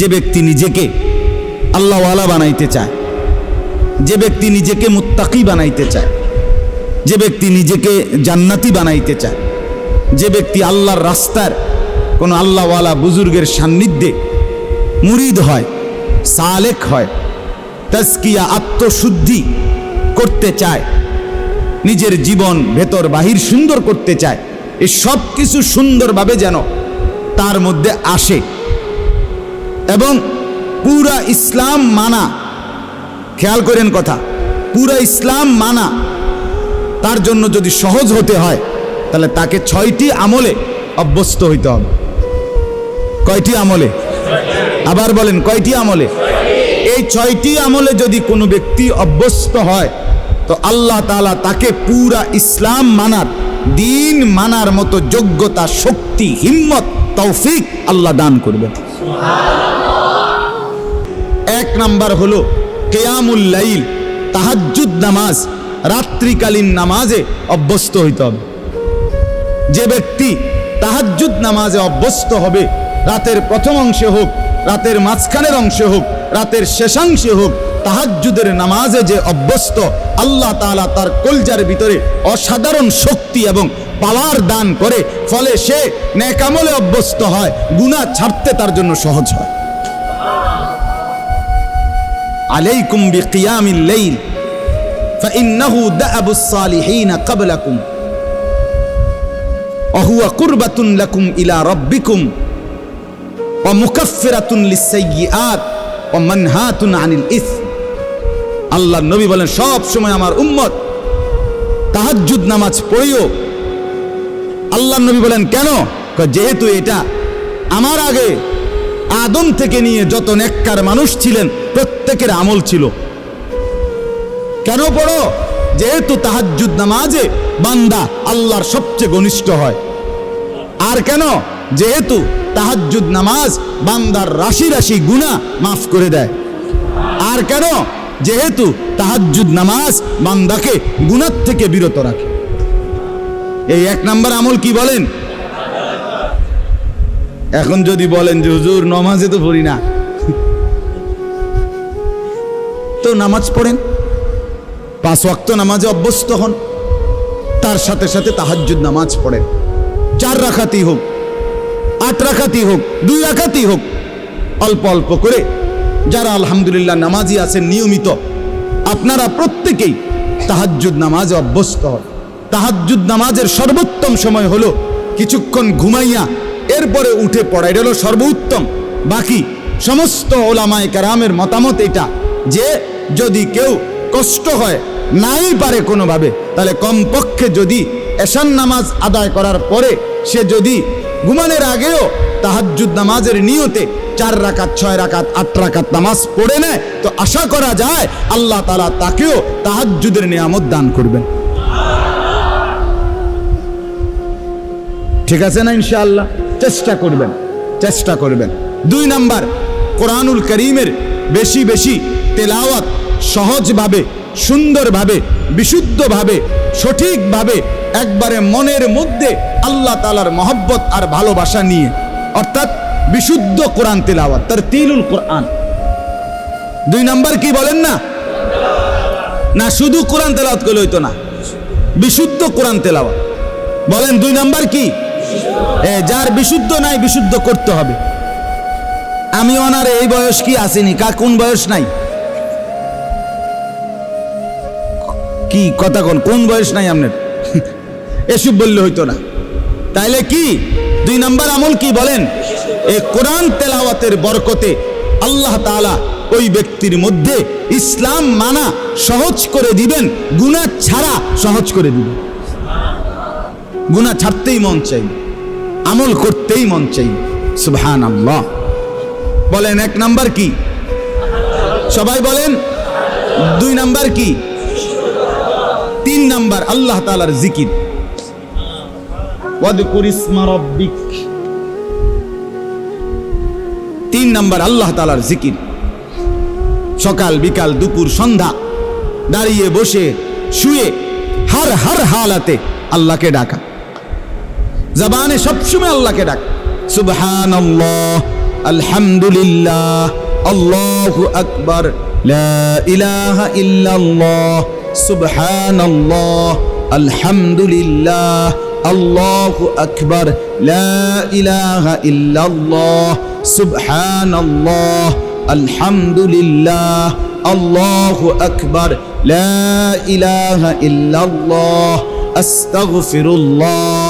যে ব্যক্তি নিজেকে আল্লাহওয়ালা বানাইতে চায়, যে ব্যক্তি নিজেকে মুত্তাকি বানাইতে চায়, যে ব্যক্তি নিজেকে জান্নাতি বানাইতে চায়, যে ব্যক্তি আল্লাহর রাস্তার কোনো আল্লাহওয়ালা বুজুর্গের সান্নিধ্যে মুরিদ হয়, সালেক হয় তাস্কিয়া আত্মশুদ্ধি করতে চায়, নিজের জীবন ভেতর বাহির সুন্দর করতে চায় এই সব কিছু সুন্দরভাবে যেন তার মধ্যে আসে। এবং পুরা ইসলাম মানা। খেয়াল করেন কথা। পুরা ইসলাম মানা। তার জন্য যদি সহজ হতে হয়, তাহলে তাকে ছয়টি আমলে অভ্যস্ত হইতে হবে। কয়টি আমলে? আবার বলেন, কয়টি আমলে? এই ছয়টি আমলে যদি কোনো ব্যক্তি অভ্যস্ত হয়, তো আল্লাহ তাআলা তাকে পুরা ইসলাম মানার, দিন মানার মতো যোগ্যতা, শক্তি, হিম্মত, তৌফিক আল্লাহ দান করবেন। এক নাম্বার হলো কেয়ামুল লাইল, তাহাজ্জুদ নামাজ, রাত্রিকালীন নামাজে অভ্যস্ত হইতে হবে। যে ব্যক্তি তাহাজ্জুদ নামাজে অভ্যস্ত হবে, রাতের প্রথম অংশে হোক, রাতের মাঝখানের অংশে হোক, রাতের শেষাংশে হোক, তাহাজ্জুদের নামাজে যে অভ্যস্ত, আল্লাহ তাআলা তার কলজার ভিতরে অসাধারণ শক্তি এবং পাওয়ার দান করে ফলে সে নেকামলে অভ্যস্ত হয় গুনাহ ছাড়তে তার জন্য সহজ হয় عليكم بقيام الليل فإنه دأب الصالحين قبلكم وهو قربة لكم إلى ربكم ومكفرة للسيئات ومنهاة عن الإثم আল্লাহ নবী বলেন সব সময় আমার উম্মত তাহাজ্জুদ নামাজ পড়িও আল্লাহ নবী বলেন, কেন? যেহেতু এটা আমার আগে আদম থেকে নিয়ে যত নেককার মানুষ ছিলেন, প্রত্যেকের আমল ছিল। কেন পড়ো? যেহেতু তাহাজ্জুদ নামাজে বান্দা আল্লাহর সবচেয়ে ঘনিষ্ঠ হয়। আর কেন? যেহেতু তাহাজ্জুদ নামাজ বান্দার রাশি রাশি গুণা মাফ করে দেয়। আর কেন? যেহেতু তাহাজ্জুদ নামাজ বান্দাকে গুনার থেকে বিরত রাখে। এই এক নাম্বার আমল কি বলেন? এখন যদি বলেন যে, হুজুর, নমাজে তো পড়ি না। তো নামাজ পড়েন। পাঁচ ওয়াক্ত নামাজে অভ্যস্ত হন। তার সাথে সাথে তাহাজ্জুদ নামাজ পড়েন। চার রাখাতি হোক, আট রাখাতি হোক, দুই রাখাতি হোক, অল্প অল্প করে যারা আলহামদুলিল্লাহ নামাজি আছেন নিয়মিত, আপনারা প্রত্যেকেই তাহাজ্জুদ নামাজে অভ্যস্ত হন। তাহাজ্জুদ নামাজের সর্বোত্তম সময় হলো কিছুক্ষণ ঘুমাইয়া এরপরে উঠে পড়া। এটা হলো সর্বোত্তম। বাকি সমস্ত ওলামায় কারামের মতামত এটা যে যদি কেউ কষ্ট হয়, নাই পারে কোনোভাবে, তাহলে কমপক্ষে যদি এশান নামাজ আদায় করার পরে সে যদি ঘুমানোর আগেও তাহাজ্জুদ নামাজের নিয়তে চার রাকাত, ছয় রাকাত, আট রাকাত নামাজ পড়ে নেয়, তো আশা করা যায় আল্লাহ তালা তাকেও তাহাজ্জুদের নিয়ামত দান করবেন। ঠিক আছে না ইনশাআল্লাহ? চেষ্টা করবেন চেষ্টা করবেন। দুই নাম্বার, কোরআনুল করিমের বেশি বেশি তেলাওয়াত সহজভাবে, সুন্দরভাবে, বিশুদ্ধভাবে, সঠিকভাবে একবারে মনের মধ্যে আল্লাহ তালার মহব্বত আর ভালোবাসা নিয়ে, অর্থাৎ বিশুদ্ধ কোরআন তেলাওয়াত তার তিলুল কোরআন। দুই নাম্বার কি বলেন না? না, শুধু কোরআন তেলাওয়াত করলে হইতো না। বিশুদ্ধ কোরআন তেলাওয়াত। বলেন দুই নাম্বার কি? যার বিশুদ্ধ নাই, বিশুদ্ধ করতে হবে। আমি ওনার এই বয়স কি আসেনি? কা, কোন বয়স নাই? কি, কথা কোন? কোন বয়স নাই আপনার? এসব বললে হইতো না। তাইলে কি? দুই নাম্বার আমল কি বলেন? এই কোরআন তেলাওয়াতের বরকতে আল্লাহ তাআলা ওই ব্যক্তির মধ্যে ইসলাম মানা সহজ করে দিবেন, গুনাহ ছাড়া সহজ করে দিবেন। গুনাহ ছাড়তেই মন চাই আমল করতেই মন চাই। সুবহান আল্লাহ বলেন, এক নাম্বার কি? সবাই বলেন, দুই নাম্বার কি? তিন নাম্বার, আল্লাহ তালার জিকির। তিন নাম্বার, আল্লাহ তালার জিকির। সকাল, বিকাল, দুপুর, সন্ধ্যা। দাঁড়িয়ে, বসে, শুয়ে, হার হার হালাতে আল্লাহকে ডাকা। জবানে সবসময় আল্লাহকে ডাক। সুবহানাল্লাহ, আলহামদুলিল্লাহ, আল্লাহু আকবার ইলাহা ইল্লাল্লাহ, সুবহানাল্লাহ, আলহামদুলিল্লাহ, আল্লাহু আকবার ইলাহা ইল্লাল্লাহ, সুবহানাল্লাহ, আলহামদুলিল্লাহ, আল্লাহু আকবার ইলাহা ইল্লাল্লাহ, আস্তাগফিরুল্লাহ।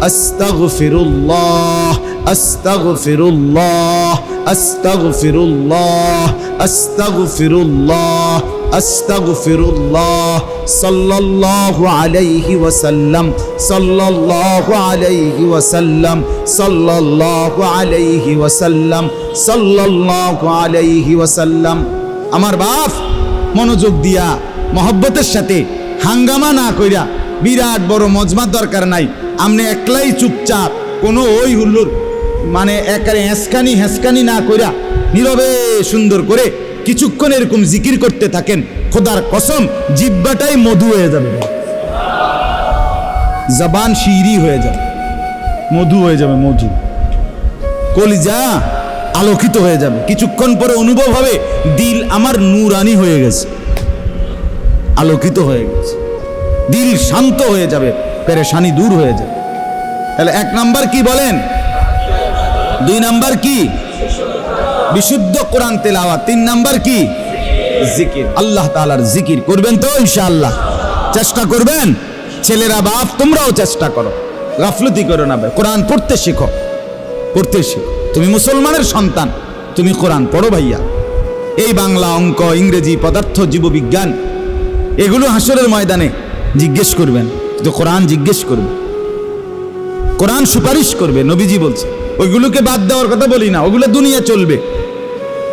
আস্তাগফিরুল্লাহ আস্তাগফিরুল্লাহ আস্তাগফিরুল্লাহ আস্তাগফিরুল্লাহ আস্তাগফিরুল্লাহ। সাল্লাল্লাহু আলাইহি ওয়াসাল্লাম, সাল্লাল্লাহু আলাইহি ওয়াসাল্লাম, সাল্লাল্লাহু আলাইহি ওয়াসাল্লাম, সাল্লাল্লাহু আলাইহি ওয়াসাল্লাম। আমার বাপ মনোযোগ দিয়া, মহব্বতের সাথে হাঙ্গামা না কইরা বিরাট বড় মজমার দরকার নাই। আমনে একলাই চুপচাপ, কোনো ওই হুল্লুর মানে একারে হেসকানি হেসকানি না কইরা নীরবে সুন্দর করে কিছুক্ষণ এরকম জিকির করতে থাকেন, খোদার কসম জিব্বাটাই মধু হয়ে যাবে। জবান শিরি হয়ে যাবে। মধু হয়ে যাবে, মধু। কলিজা আলোকিত হয়ে যাবে। কিছুক্ষণ পরে অনুভব হবে, দিল আমার নূরানি হয়ে গেছে। আলোকিত হয়ে গেছে। দিল শান্ত হয়ে যাবে, পেরেশানি দূর হয়ে যাবে। তাহলে এক নাম্বার কি বলেন? দুই নাম্বার কি? বিশুদ্ধ কোরআন তেলাওয়া তিন নাম্বার কি? জিকির। আল্লাহ তালার জিকির। করবেন তো ইনশাআল্লাহ। চেষ্টা করবেন? ছেলেরা বাপ, তোমরাও চেষ্টা করো। গাফলতি করো না কোরআন পড়তে শেখো। পড়তে শেখো। তুমি মুসলমানের সন্তান। তুমি কোরআন পড়ো ভাইয়া। এই বাংলা অঙ্ক, ইংরেজি, পদার্থ, জীববিজ্ঞান, এগুলো হাসরের ময়দানে জিজ্ঞেস করবেন। তো কোরআন জিজ্ঞেস করবে। কোরআন সুপারিশ করবে, নবীজি বলছে। ওইগুলোকে বাদ দেওয়ার কথা বলি না, ওগুলো দুনিয়া চলবে।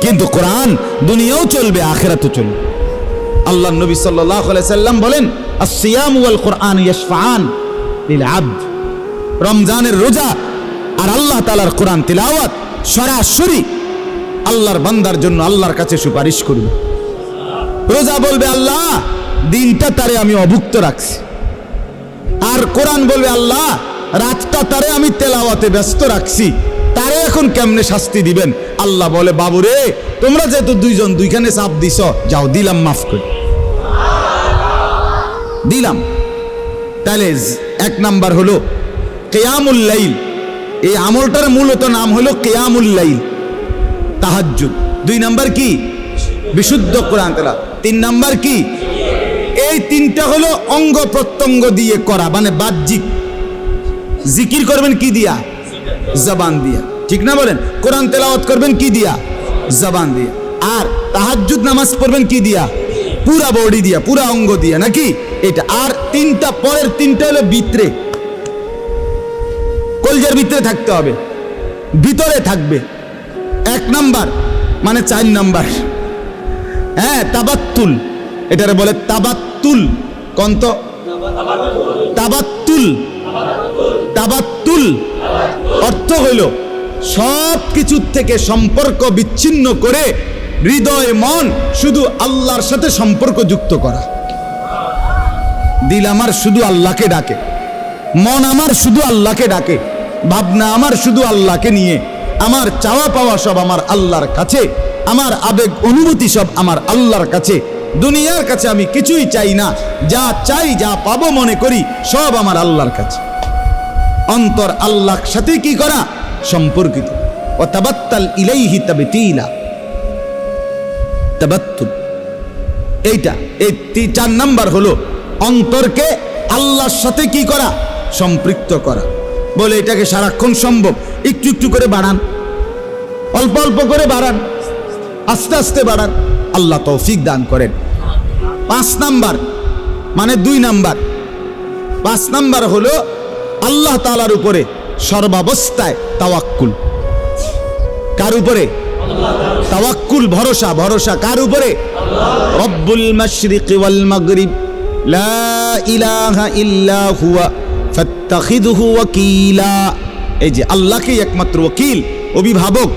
কিন্তু কোরআন দুনিয়াও চলবে, আখেরাতও চলবে। আল্লাহ নবী আলাইহি সাল্লাম বলেন কোরআন আবদ। রমজানের রোজা আর আল্লাহ তালার কোরআন তিলাওয়াত সরাসরি আল্লাহর বান্দার জন্য আল্লাহর কাছে সুপারিশ করবে। রোজা বলবে, আল্লাহ দিনটা তারে আমি অভুক্ত রাখছি। আর কোরআন বলবে, আল্লাহ, রাতটা তারে আমি তেলাওয়াতে ব্যস্ত রাখছি। তারে এখন কেমনে শাস্তি দিবেন? আল্লাহ বলে, বাবুরে, তোমরা যেহেতু দুইজন, দুইখানে চাপ দিছ, যাও, দিলাম, মাফ করে। দিলাম। তাহলে এক নাম্বার হলো, কেয়ামুল লাইল। এই আমলটার মূলত নাম হলো কেয়ামুল্লাইল তাহাজ্জুদ। দুই নাম্বার কি? বিশুদ্ধ কোরআন তেলা তিন নাম্বার কি? এই তিনটা হলো অঙ্গ প্রত্যঙ্গ দিয়ে করা মানে বাহ্যিক। জিকির করবেন কি দিয়া? জবান দিয়া। ঠিক না বলেন? কোরআন তেলাওয়াত করবেন কি দিয়া? জবান দিয়া। আর তাহাজ্জুদ নামাজ পড়বেন কি দিয়া? পুরা বডি দিয়া, পুরা অঙ্গ দিয়া, নাকি? এটা। আর তিনটা, পরের তিনটা হলো ভিতরে। কলজার ভিতরে থাকতে হবে। ভিতরে থাকবে। এক নাম্বার মানে চার নাম্বার। হ্যাঁ তাবাত্তুল। এটারে বলে তাবাত্তুল। কন্ত তাবাত্তুল। তাবাত্তুল। অর্থ হইল সব কিছুর থেকে সম্পর্ক বিচ্ছিন্ন করে হৃদয়, মন শুধু আল্লাহর সাথে সম্পর্ক যুক্ত করা। দিল আমার শুধু আল্লাহকে ডাকে, মন আমার শুধু আল্লাহকে ডাকে, ভাবনা আমার শুধু আল্লাহকে নিয়ে, আমার চাওয়া পাওয়া সব আমার আল্লাহর কাছে, আমার আবেগ অনুভূতি সব আমার আল্লাহর কাছে দুনিয়ার কাছে আমি কিছুই চাই না। যা চাই, যা পাবো মনে করি, সব আমার আল্লাহর কাছে। অন্তর আল্লাহর সাথে কি করা? সম্পর্কিত। ও তাবাত্তাল ইলাইহি তাবতিলা। তাবাত্তুল। এইটা, এই চার নাম্বার হলো অন্তরকে আল্লাহর সাথে কি করা? সম্পৃক্ত করা। বলে এটাকে সারাক্ষণ সম্ভব। একটু একটু করে বাড়ান। অল্প অল্প করে বাড়ান। আস্তে আস্তে বাড়ান। আল্লাহ তৌফিক দান করেন। পাঁচ নাম্বার মানে দুই নাম্বার। পাঁচ নাম্বার হলো আল্লাহ তালার উপরে সর্বাবস্থায় তাওয়াক্কুল। কার উপরে? তাওয়াক্কুল, ভরসা। ভরসা কার উপরে? রব্বুল মাশরিক ওয়াল মাগরিব। লা ইলাহা ইল্লা হুয়া ফাত্তাখিযহু ওয়াকিলা। এই যে আল্লাহকেই একমাত্র ওকিল অভিভাবক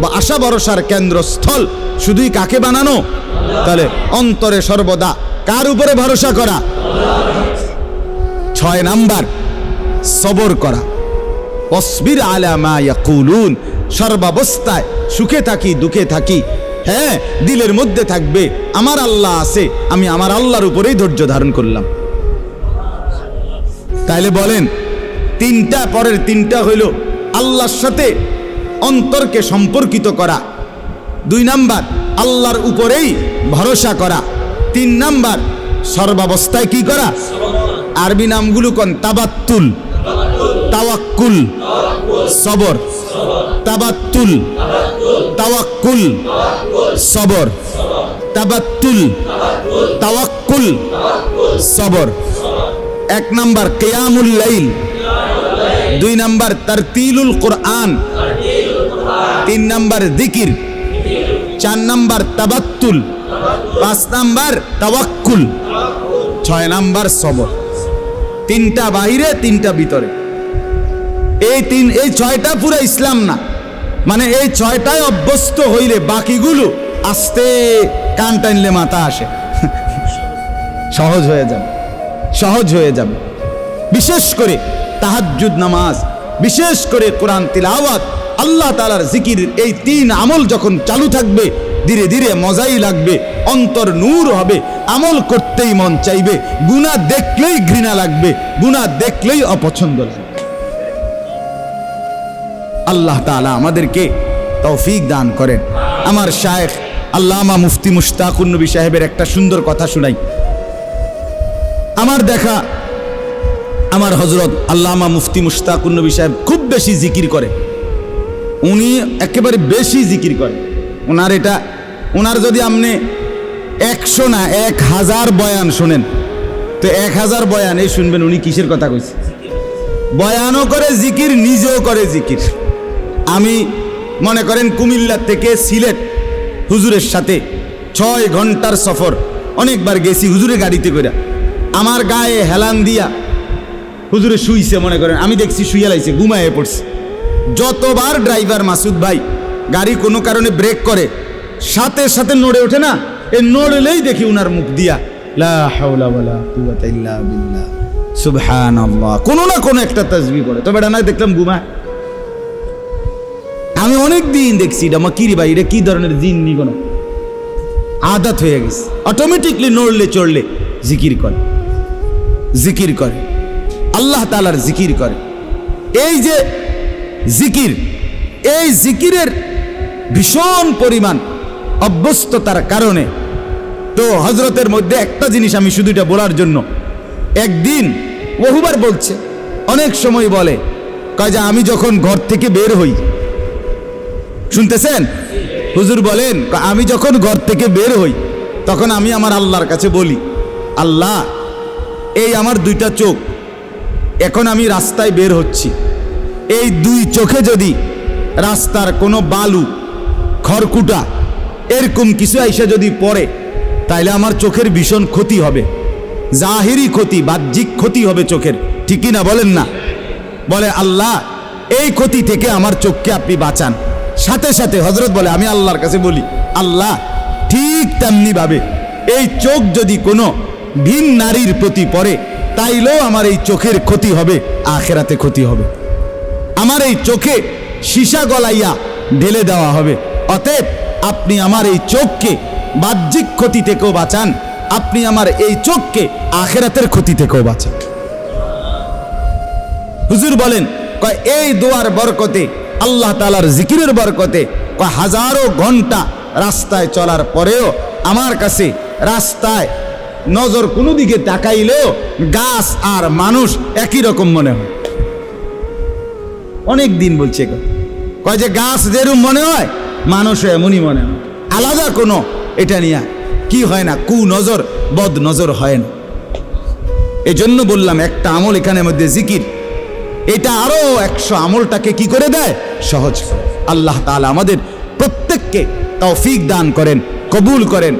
বা আশা ভরসার কেন্দ্রস্থল। শুধুই কাকে বানানো? তাহলে অন্তরে সর্বদা কার উপরে ভরসা করা? ছয় নাম্বার, সবর করা। অসবির আলামা ইয়াকুলুন, সর্বাবস্থায় সুখে থাকি, দুঃখে থাকি। হ্যাঁ দিলের মধ্যে থাকবে, আমার আল্লাহ আছে, আমি আমার আল্লাহর উপরেই ধৈর্য ধারণ করলাম। তাইলে বলেন, তিনটা পরের তিনটা হইল আল্লাহর সাথে অন্তরকে সম্পর্কিত করা। দুই নাম্বার, আল্লাহর উপরেই ভরসা করা। তিন নাম্বার, সর্বাবস্থায় কি করা? আরবি নামগুলো কোন? তাবাত্তুল। তাওয়াক্কুল। সবর। তাবাত্তুল। তাওয়াক্কুল। সবর। তাবাত্তুল। তাওয়াক্কুল। সবর। এক নাম্বার, কেয়ামুল লাইল। দুই নাম্বার, তারতিলুল কোরআন। তিন নাম্বার দিকির চার নাম্বার তাবাত্তুল, পাঁচ নাম্বার তাওয়াক্কুল, ছয় নাম্বার সবর। তিনটা বাহিরে, তিনটা ভিতরে। এই তিন, এই ছয়টা পুরো ইসলাম না। মানে এই ছয়টায় অভ্যস্ত হইলে বাকিগুলো আস্তে কান টানলে মাথা আসে। সহজ হয়ে যাবে। সহজ হয়ে যাবে। বিশেষ করে তাহাজ্জুদ নামাজ, বিশেষ করে কোরআন তিলাওয়াত আল্লাহ তালার জিকির, এই তিন আমল যখন চালু থাকবে, ধীরে ধীরে মজাই লাগবে, অন্তর নূর হবে, আমল করতেই মন চাইবে গুণা দেখলেই ঘৃণা লাগবে গুণা দেখলেই অপছন্দ লাগবে। আল্লাহ তাআলা আমাদেরকে তৌফিক দান করেন। আমার শায়েখ আল্লামা মুফতি মুশতাকুন নবী সাহেবের একটা সুন্দর কথা শুনাই। আমার দেখা আমার হজরত আল্লামা মুফতি মুশতাকুন নবী সাহেব খুব বেশি জিকির করে। উনি একেবারে বেশি জিকির করে ওনার এটা ওনার যদি আপনি একশো না, এক হাজার বয়ান শোনেন, তো এক হাজার বয়ান, এই শুনবেন উনি কিসের কথা কইছে? বয়ানও করে জিকির, নিজেও করে জিকির। আমি মনে করেন কুমিল্লা থেকে সিলেট হুজুরের সাথে ছয় ঘণ্টার সফর, অনেকবার গেছি হুজুরের গাড়িতে করে আমার গায়ে হেলান দিয়া হুজুরে শুইছে মনে করেন, আমি দেখছি শুইয়া লাইছে, ঘুমায়ে পড়ছে। যতবার ড্রাইভার মাসুদ ভাই গাড়ি কোনো কারণে ব্রেক করে, সাথে সাথে নড়ে ওঠে না, এ নড়লেই দেখি উনার মুখ দিয়া কোনো না কোনো একটা তাসবিহ করে তবে না দেখলাম ঘুমায় আমি অনেক দিন দেখছি এটা। মা কিরি ভাই, এটা কি ধরনের দিন নি কোনো? আদাত হয়ে গেছে। অটোমেটিকলি নড়লে, চড়লে জিকির করে। জিকির করে। আল্লাহ তালার জিকির করে। এই যে জিকির। এই জিকিরের ভীষণ পরিমাণ অভ্যস্ততার কারণে। তো হজরতের মধ্যে একটা জিনিস আমি শুধু এটা বলার জন্য। একদিন বহুবার বলছে, অনেক সময় বলে, কয় যে আমি যখন ঘর থেকে বের হই, শুনতেছেন? হুজুর বলেন আমি যখন ঘর থেকে বের হই, তখন আমি আমার আল্লাহর কাছে বলি, আল্লাহ, এই আমার দুইটা চোখ, এখন আমি রাস্তায় বের হচ্ছি। এই দুই চোখে যদি রাস্তার কোনো বালু, খড়কুটা এরকম কিছু আইসা যদি পড়ে, তাইলে আমার চোখের ভীষণ ক্ষতি হবে। জাহিরি ক্ষতি, বাহ্যিক ক্ষতি হবে চোখের। ঠিকই না বলেন না? বলে, আল্লাহ, এই ক্ষতি থেকে আমার চোখকে আপনি বাঁচান। সাথে সাথে হজরত বলে, আমি আল্লাহর কাছে বলি, আল্লাহ, ঠিক তেমনি ভাবে এই চোখ যদি কোনো ভিন নারীর প্রতি পড়ে, তাইলেও আমার এই চোখের ক্ষতি হবে, আখেরাতে ক্ষতি হবে। আমার এই চোখে সীসা গলাইয়া ঢেলে দেওয়া হবে। অতএব আপনি আমার এই চোখকে বাহ্যিক ক্ষতি থেকেও বাঁচান। আপনি আমার এই চোখকে আখেরাতের ক্ষতি থেকেও বাঁচান। হুজুর বলেন, কয়, এই দোয়ার বরকতে, আল্লাহ তালার জিকিরের বরকতে কয়, হাজারো ঘণ্টা রাস্তায় চলার পরেও আমার কাছে রাস্তায় নজর কোনো দিকে তাকাইলেও গাছ আর মানুষ একই রকম মনে হয়। অনেক দিন বলছে কয় যে গাছ যেরকম মনে হয় মানুষও এমনই মনে হয়। আলাদা কোনো, এটা নিয়ে কি হয় না, কু নজর, বদ নজর হয় না। এজন্য বললাম, একটা আমল এখানের মধ্যে জিকির। এটা আরও একশো আমলটাকে কি করে দেয়? সহজ। আল্লাহ তাআলা আমাদের প্রত্যেককে তৌফিক দান করেন, কবুল করেন।